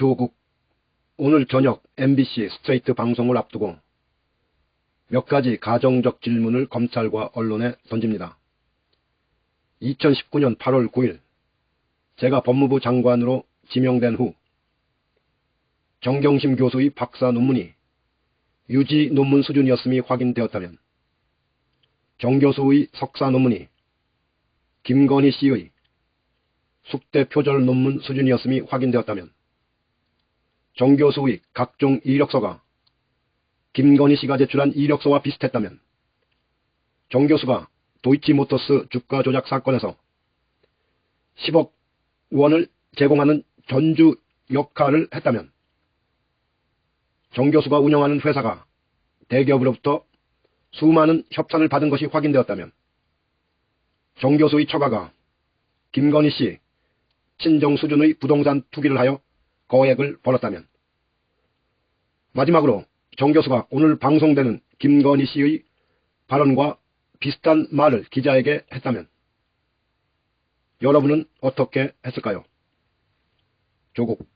조국 오늘 저녁 MBC 스트레이트 방송을 앞두고 몇 가지 가정적 질문을 검찰과 언론에 던집니다. 2019년 8월 9일 제가 법무부 장관으로 지명된 후 정경심 교수의 박사 논문이 유지 논문 수준이었음이 확인되었다면 정 교수의 석사 논문이 김건희 씨의 숙대 표절 논문 수준이었음이 확인되었다면 정 교수의 각종 이력서가 김건희 씨가 제출한 이력서와 비슷했다면 정 교수가 도이치모터스 주가 조작 사건에서 10억 원을 제공하는 전주 역할을 했다면 정 교수가 운영하는 회사가 대기업으로부터 수많은 협찬을 받은 것이 확인되었다면 정 교수의 처가가 김건희 씨 친정 수준의 부동산 투기를 하여 거액을 벌었다면 마지막으로 정 교수가 오늘 방송되는 김건희 씨의 발언과 비슷한 말을 기자에게 했다면 여러분은 어떻게 했을까요? 조국